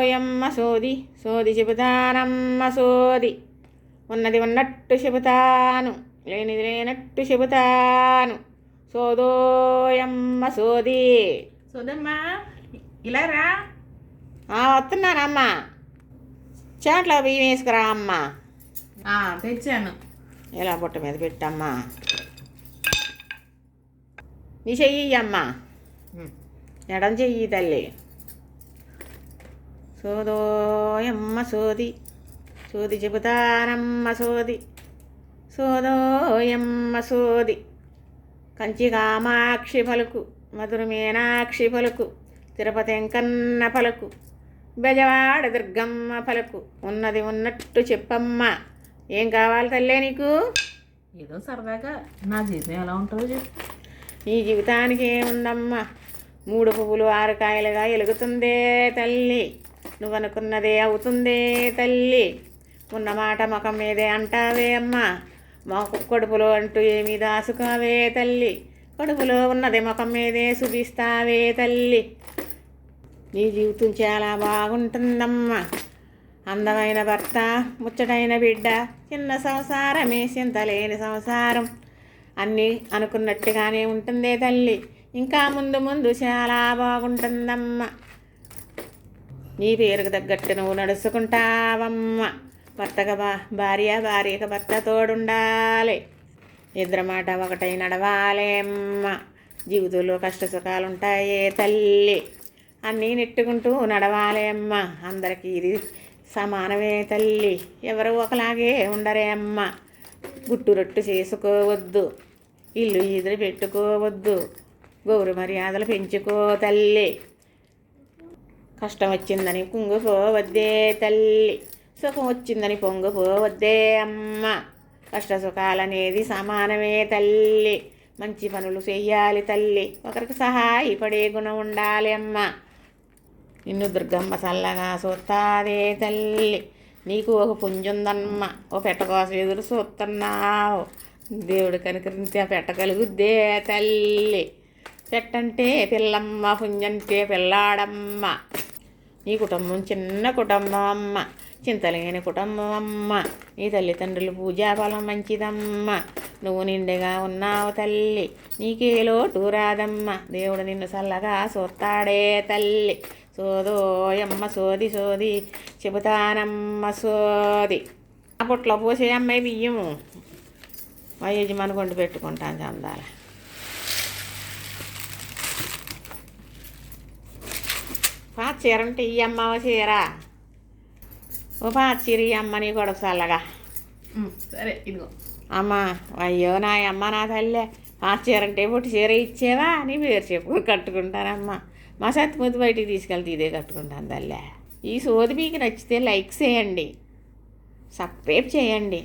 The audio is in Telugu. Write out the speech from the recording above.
సోదోయమ్మ సోది సోది చెబుతానమ్మ సోది ఉన్నది ఉన్నట్టు చెబుతాను లేనిది లేనట్టు చెబుతాను. సోదోయమ్మ సోది సోదమ్మా ఇలా రా. ఆ, వస్తున్నానమ్మా చాట్లో బియ్యం వేసుకురా అమ్మ. తెచ్చాను. ఇలా బుట్ట మీద పెట్టమ్మా. నీ చెయ్యి అమ్మా ఎడం చెయ్యి తల్లి. సోదోయమ్మ సోది సోది చెబుతానమ్మ సోది సోదోయమ్మ సోది కంచి కామాక్షి పలుకు మధుర మీనాక్షి పలుకు తిరుపతి వెంకన్న పలుకు బెజవాడ దుర్గమ్మ పలుకు ఉన్నది ఉన్నట్టు చెప్పమ్మ. ఏం కావాలి తల్లే నీకు? ఏదో సరదాగా నా జీవితం ఎలా ఉంటుందో చెప్పు. నీ జీవితానికి ఏముందమ్మా? మూడు పువ్వులు ఆరు కాయలుగా ఎలుగుతుందే తల్లి. నువ్వు అనుకున్నదే అవుతుందే తల్లి. ఉన్న మాట ముఖం మీదే అంటావే అమ్మా. మాకు కడుపులో అంటూ ఏమీ దాసుకావే తల్లి. కడుపులో ఉన్నది ముఖం మీదే చూపిస్తావే తల్లి. నీ జీవితం చాలా బాగుంటుందమ్మా. అందమైన భర్త ముచ్చటైన బిడ్డ చిన్న సంసారమే చింతలేని సంసారం. అన్నీ అనుకున్నట్టుగానే ఉంటుందే తల్లి. ఇంకా ముందు ముందు చాలా బాగుంటుందమ్మ. నీ పేరుకు తగ్గట్టు నువ్వు నడుచుకుంటావమ్మ. భర్తగా బా భార్య భార్యకు భర్త తోడుండాలి. ఇద్దరు మాట ఒకటై నడవాలేమ్మ. జీవితంలో కష్ట సుఖాలు ఉంటాయే తల్లి. అన్నీ నెట్టుకుంటూ నడవాలేమ్మ. అందరికీ ఇది సమానమే తల్లి. ఎవరు ఒకలాగే ఉండరే అమ్మ. గుట్టు రొట్టు చేసుకోవద్దు. ఇల్లు ఈదులు పెట్టుకోవద్దు. గౌరవ మర్యాదలు పెంచుకో తల్లి. కష్టం వచ్చిందని కుంగిపోవద్దే తల్లి సుఖం వచ్చిందని పొంగిపోవద్దే అమ్మ. కష్ట సుఖాలనేది సమానమే తల్లి. మంచి పనులు చెయ్యాలి తల్లి. ఒకరికి సహాయపడే గుణం ఉండాలి అమ్మ. నిన్ను దుర్గమ్మ చల్లగా చూస్తాదే తల్లి. నీకు ఒక పుంజుందమ్మ. ఓ పెట్ట కోసం ఎదురు చూస్తున్నావు దేవుడు కనుకరించే పెట్టగలుగుద్దే తల్లి. పెట్టంటే పిల్లమ్మ పుంజంటే పిల్లాడమ్మ. నీ కుటుంబం చిన్న కుటుంబం అమ్మ. చింతలేని కుటుంబం అమ్మ. నీ తల్లిదండ్రులు పూజాఫలం మంచిదమ్మ. నువ్వు నిండుగా ఉన్నావు తల్లి. నీకే లోటు రాదమ్మ. దేవుడు నిన్ను చల్లగా చూస్తాడే తల్లి. సోదోయమ్మ సోది సోది చెబుతానమ్మ సోది. ఆ పుట్లో పోసే అమ్మాయి బియ్యము. మా యజమాని కొండు పెట్టుకుంటాను చందాల. పాత చీర అంటే ఈ అమ్మ చీర? ఓ పాత చీర ఈ అమ్మ నీ కూడా చల్లగా. సరే ఇదిగో. అమ్మ అయ్యో నా అమ్మ నా తల్లే. పాత చీర అంటే పుట్టి చీర ఇచ్చేవా నీ పేరు చెప్పు కట్టుకుంటానమ్మా మా సత్తిమూతి బయటికి తీసుకెళ్తే ఇదే కట్టుకుంటాను తల్లే. ఈ సోది మీకు నచ్చితే లైక్ చేయండి. సబ్స్క్రైబ్ చేయండి.